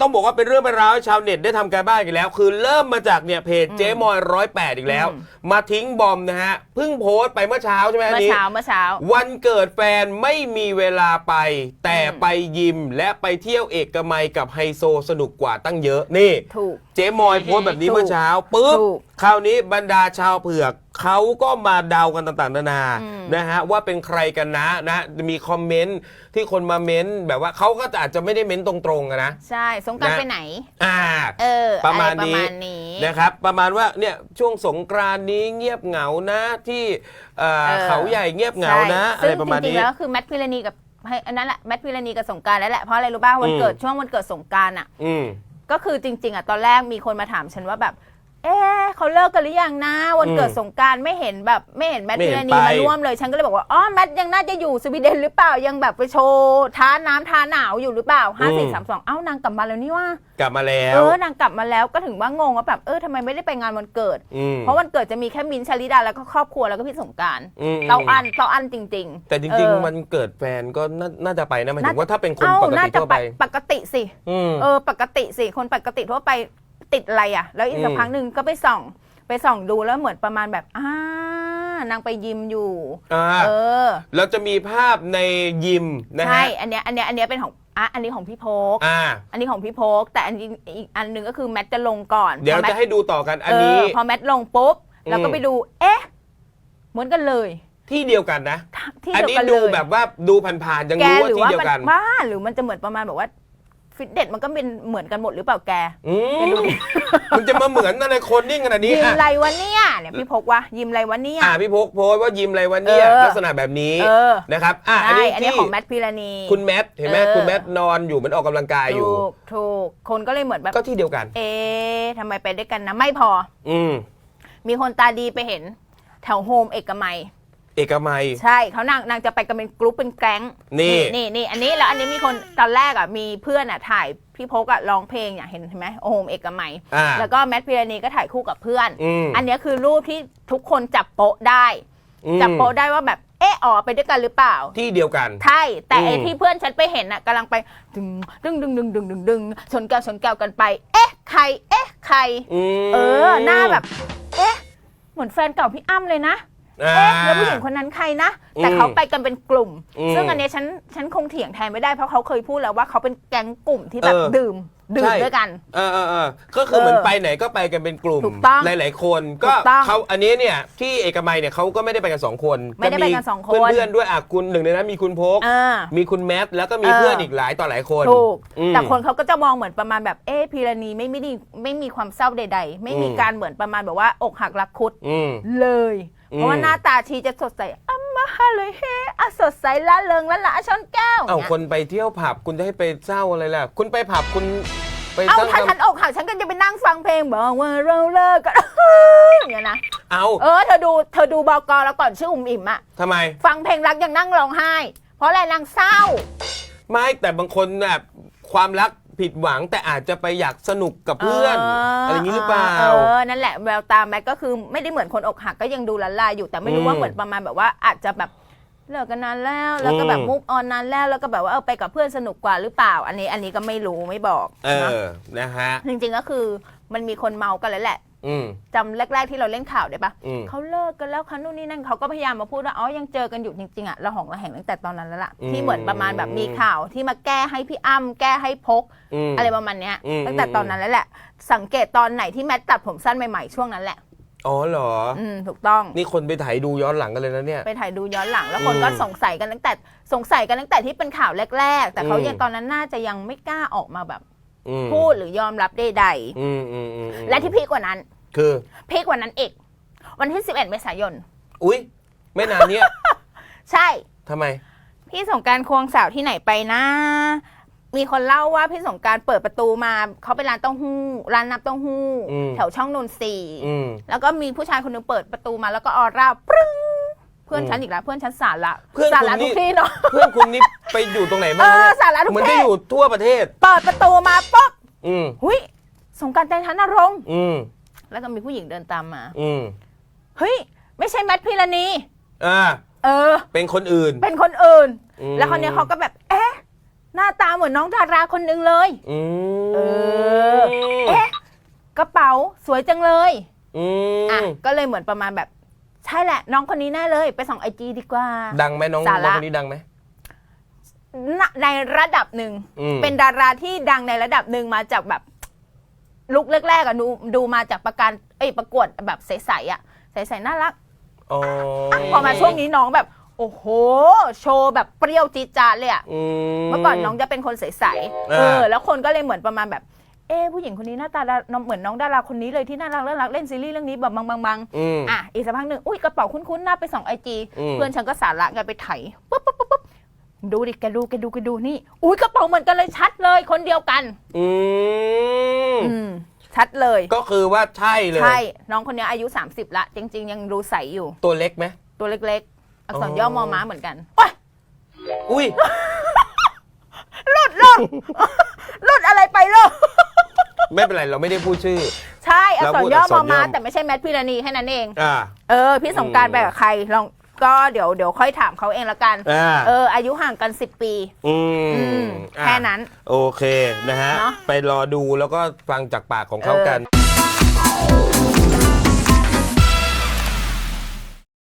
ต้องบอกว่าเป็นเรื่องเป็นราวให้ชาวเน็ตได้ทำการบ้านกันแล้ว คือเริ่มมาจากเนี่ยเพจเจ๊มอยร้อยแปดอีกแล้วอืมมาทิ้งบอมนะฮะเพิ่งโพสต์ไปเมื่อเช้าใช่ไหมอันเมื่อนี้เช้าเมื่อเช้า วันเกิดแฟนไม่มีเวลาไป แต่อืมไปยิมและไปเที่ยวเอกมัยกับไฮโซสนุกกว่าตั้งเยอะนี่ ถูก เจ๊มอยโพสต์แบบนี้ถูกเมื่อเช้าปุ๊บถูก คราวนี้บรรดาชาวเผือกเขาก็มาเดากันต่างๆนานาอืมนะฮะว่าเป็นใครกันนะนะมีคอมเมนต์ที่คนมาเม้นต์แบบว่าเขาก็อาจจะไม่ได้เม้นต์ตรงๆอะนะใช่สงกรารนะไปไหน อ่าเออประมาณอไประนี้มาณนี้นะครับ ประมาณว่าเนี่ยช่วงสงกรานต์นี้เงียบเหงานะที่เอ่อเออเขาใหญ่เงียบเหงานะอะใช่ไรประมาณซึ่งจรินี้งๆแล้วคือแมทพิรณีกับให้อันนั้นแหละแมทพิรณีกับสงกรารแล้วแหละเพราะอะไรรู้ป่ะวันอืมเกิดช่วงวันเกิดสงกรารอะอืมก็คือจริง ๆอะตอนแรกมีคนมาถามฉันว่าแบบ เอ๊ะเขาเลิกกันหรือยังนะวันเกิดอืมสงกรารไม่เห็นแบบไม่เห็นแมทไม่พิเห็รนณีไป มาร่วมเลยฉันก็เลยบอกว่าอ๋อแมทยังน่าจะอยู่สวีเดนหรือเปล่ายังแบบไปโชว์ท้าน้ำท้าหนาวอยู่หรือเปล่าห้าสี่สามสองเอ้านางกลับมาแล้วนี่ว่า กลับมาแล้เอวอนางกลับมาแล้วก็ถึงว่างงว่าแบบเออทำไมไม่ได้ไปงานวันเกิด อืม เพราะวันเกิดจะมีแค่มินท์ชาลิดาแล้วก็ครอบครัวแล้วก็พี่สงกรารอืม เตาอันเตาอันจริง ๆ แต่จเอริงอๆ มันเกิดแฟนก็น่าน่าจะไปนะหมายถึงว่าถ้าเป็นคนเอ้าปกน่าติจะทั่วไปไป ปกติสิ อืม เออปกติสิคนปกติทั่วไป ติดอะไรอะ แล้วอีกสักอืมพักหนึ่งก็ไปส่อง ไปส่องดูแล้วเหมือนประมาณแบบอ่านางไปยิมอยู่อ่าเออแล้วจะมีภาพในยิมนะใช่ฮะอันเนี้ยอันเนี้ยอันเนี้ยเป็นของอะอันนี้ของพี่โพกอ่าอันนี้ของพี่โพกแต่อันนี้อีกอันหนึ่งก็คือแมทจะลงก่อนเดี๋ยวพอแมทจะให้ดูต่อกันอันเอนี้อพอแมทลงปุ๊บอืมเราก็ไปดู เอ๊ะ เหมือนกันเลยที่เดียวกันนะ ที่อันเดียวนี้กันดูเลยแบบว่าดูผ่านๆยังแกรู้ว่าหรือที่ว่าเดียมัวกันบ้าหรือมันจะเหมือนประมาณแบบว่า ฟิตเนสมันก็เป็นเหมือนกันหมดหรือเปล่าแกอืแกดูมดิมันจะมาเหมือนอะไรคนนิ่งขนาดนี้ยิมอะไรวะเนี่ยเนี่ยพี่พกวะยิมไรวะเนี่ย อ่าพี่พกโพสต์ว่ายิมอะไรวันนี้เออลักษณะแบบนี้เออ นะครับอะอันใช่นี้อันนี้ที่ของแมทพิรณี คุณแมทเห็นไหมเออ คุณแมทนอนอยู่เหมันออกกำลังกายอยู่ ถูกถูกคนก็เลยเหมือนแบบ ก็ที่เดียวกัน เอ๊ะทำไมไปด้วยกันนะ ไม่พอ อืมมีคนตาดีไปเห็น แถวโฮมเอกมัย เอกมัย ใช่เขานางนางจะไปกันเป็นกรุ๊ปเป็นแก๊งนี่ นี่นี่อันนี้แล้วอันนี้มีคนตอนแรกอะมีเพื่อนอะถ่ายพี่พกอะร้องเพลงอย่างเห็นเห็นไหมโฮมเอกมัย อ่า แล้วก็แมทพิรณีก็ถ่ายคู่กับเพื่อนอืมอันเนี้ยคือรูปที่ทุกคนจับโป๊ะได้ อืมจับโป๊ะได้ว่าแบบเอออ๋อไปด้วยกันหรือเปล่า ที่เดียวกัน ใช่ แต่ไอ้อืม ที่เพื่อนฉันไปเห็นน่ะกำลังไปดึงดึงดึงดึงดึงดึงดึงชนแก้วชนแก้วกันไป เอ๊ะใคร เอ๊ะใคร มเออหน้าแบบ เอ๊ะ เหมือนแฟนเก่าพี่อ้ำเลยนะอ่า เอ๊ะแล้วผู้หญิงคนนั้นใครนะ แต่อืมเขาไปกันเป็นกลุ่ม อืมซึ่งอันเนี้ยฉันฉันคงเถียงแทนไม่ได้เพราะเขาเคยพูดแล้วว่าเขาเป็นแก๊งกลุ่มที่แบบเออดื่ม ดื่มใช่ ด้วยกัน เออเออเออก็คือเออเหมือนไปไหนก็ไปกันเป็นกลุ่ม ถูกต้องหลาย ๆ คนก็ถูกต้องเขาอันนี้เนี่ยที่เอกมัยเนี่ยเขาก็ไม่ได้ไปกันสองคนไม่ได้ไปกันสองคน เพื่อนๆด้วยอะคุณหนึ่งในนั้นมีคุณพกอ่า มีคุณแมทแล้วก็มีเออ เพื่อนอีกหลายต่อหลายคนถูก อืม แต่คนเขาก็จะมองเหมือนประมาณแบบเอ๊ะพีรณีไม่ไม่ได้ไม่มีความเศร้าใด ๆ ไม่มีอืม การเหมือนประมาณแบบว่าอกหักรักคุดอืม เลยอืม เพราะว่าหน้าตาชีจะสดใสอัมมาฮาเลยเฮอะสดใสละเริงละละชนแก้วเอาเนี่ยคนไปเที่ยวผับคุณจะให้ไปเศร้าอะไรล่ะ คุณไปผับคุณไปเอาสร้างถ้าความฉันอกหักฉันก็จะไปนั่งฟังเพลงบอกว่าเราเลิกกันอย่างเงี้ยนะ เอาเออเธอดูเธอดูบอกแล้วก่อนชื่ออุ่มอิ่มอะทำไม ฟังเพลงรักยังนั่งร้องไห้ เพราะอะไรนางเศร้า ไม่แต่บางคนแบบความรัก ผิดหวังแต่อาจจะไปอยากสนุกกับเพื่อน อะไรอย่างนี้หรือเปล่า เออ นั่นแหละแววตาแม็กก็คือไม่ได้เหมือนคนอกหักก็ยังดูละลายอยู่แต่ไม่รู้ว่าอืมเหมือนประมาณแบบว่าอาจจะแบบเลิกกันนานแล้ว แล้วก็แบบอืมมุกออนนานแล้วแล้วก็แบบว่าเออไปกับเพื่อนสนุกกว่าหรือเปล่า อันนี้อันนี้ก็ไม่รู้ไม่บอกเอนะอ นะฮะ จริงๆก็คือมันมีคนเมากันแล้วแหละ อืม จำแรก ๆ ที่เราเล่นข่าวได้ปะอืม เขาเลิกกันแล้วค่ะนู่นนี่นั่นเขาก็พยายามมาพูดว่าอ๋อยังเจอกันอยู่จริงๆอะเราหองระแหงตั้งแต่ตอนนั้นแล้วล่ะอืม ที่เหมือนประมาณแบบมีข่าวที่มาแก้ให้พี่อ้ำแก้ให้พก ม อะไรประมาณเนี้ยอืม ตั้งแต่ตอนนั้นแล้วแหละ สังเกตตอนไหนที่แมทตัดผมสั้นใหม่ๆช่วงนั้นแหละ อ๋อเหรอ อืมถูกต้อง นี่คนไปถ่ายดูย้อนหลังกันเลยนะเนี่ย ไปถ่ายดูย้อนหลังแล้วคนอืมก็สงสัยกันตั้งแต่สงสัยกันตั้งแต่ที่เป็นข่าวแรก ๆ แต่เขาอืม ยังตอนนั้นน่าจะยังไม่กล้าออกมาแบบ อืม พูดหรือยอมรับใดอืมอืมอืมอืมๆ และที่พีคกว่านั้นคือ พีคกว่านั้นอีก วันที่ 11 เมษายน อุ้ยไม่นานเนี้ย ใช่ ทำไม พี่สงกรารควงสาวที่ไหนไปนะ มีคนเล่าว่าพี่สงกรารเปิดประตูมาเขาไปร้านเต้าหู้ ร้านนับเต้าหู้ อืม แถวช่องนนทรีย์อืม แล้วก็มีผู้ชายคนหนึงเปิดประตูมาแล้วก็ออร่าปรึ้ง เพื่อนฉันอีกแล้วเพื่อนฉันสาระเพื่อนสาคุณระนี่ทุกที่เนาะเพื่อนคุณนี่ไปอยู่ตรงไหนเอบ้างอเนี่ยสาระทุกเหมือนจะที่อยู่ทั่วประเทศ เปิดประตูมาปุ๊บอืมหุยสงกรารใจทันนรงค์อืมแล้วก็มีผู้หญิงเดินตามมา อืมเฮ้ย ไม่ใช่แมทพิรณีอ่าเออ เป็นคนอื่น เป็นคนอื่นอืมแล้วคนนี้ยเขาก็แบบ เอ๊ะ หน้าตาเหมือนน้องดาราคนหนึงเลยอืมเออ เอ๊ะ กระเป๋าสวยจังเลยอือะมก็เลยเหมือนประมาณแบบ ใช่แหละ น้องคนนี้แน่เลยไปส่องไอจีดีกว่า ดังไหมน้องสาน้ระองคนนี้ดังไหม ณในระดับหนึ่งอืม เป็นดาราที่ดังในระดับหนึ่งมาจากแบบ ลุกแรกๆอะดูดูมาจากประการเอ้ยประกวดแบบใสๆอะใสๆน่ารัก อ๋ออะพอมาช่วงนี้น้องแบบ โอ้โห โชว์แบบเปรี้ยวจี๊ดจ๊าดเลยอะอืมเมื่อก่อนน้องจะเป็นคนใสๆอ่าเออ แล้วคนก็เลยเหมือนประมาณแบบ เอ๊ะผู้หญิงคนนี้หน้าตาดาเหมือนน้องดาราคนนี้เลยที่น่ารักน่ารักเล่นซีรีส์เรื่องนี้แบบบางบางบางอืม อะอีกสักพักหนึ่งอุ้ยกระเป๋าคุ้นๆหน้าไปส่องไอจีอืม เพื่อนฉันก็สาระกันไปไถปุ๊บปุ๊บปุ๊บปุ๊บดูดิแกดูแกดูแกดูนี่ อุ้ยกระเป๋าเหมือนกันเลยชัดเลยคนเดียวกัน อืมอืม ชัดเลยก็คือว่าใช่เลย ใช่น้องคนนี้อายุ 30 ละ จริง ๆ ยังดูใสอยู่ ตัวเล็กไหม ตัวเล็กๆ อักษรอ๋อย่อมอม้าเหมือนกันโอ๊ยอุ้ย หลุดอะไรไปลูก ไม่เป็นไรเราไม่ได้พูดชื่อ ใช่อักษรย่อเราพูดอักษมอรย่อม้าแต่ไม่ใช่แมทพิรณีแค่นั้นเอง อ่า เออ พี่สงกรารไปกับใครลองก็เดี๋ยวเดี๋ยวค่อยถามเขาเองละกัน อ่าเออ อายุห่างกัน 10 ปี อือืมมอะแค่นั้น โอเคนะฮะ เนอะ ไปรอดูแล้วก็ฟังจากปากของเขาเออกัน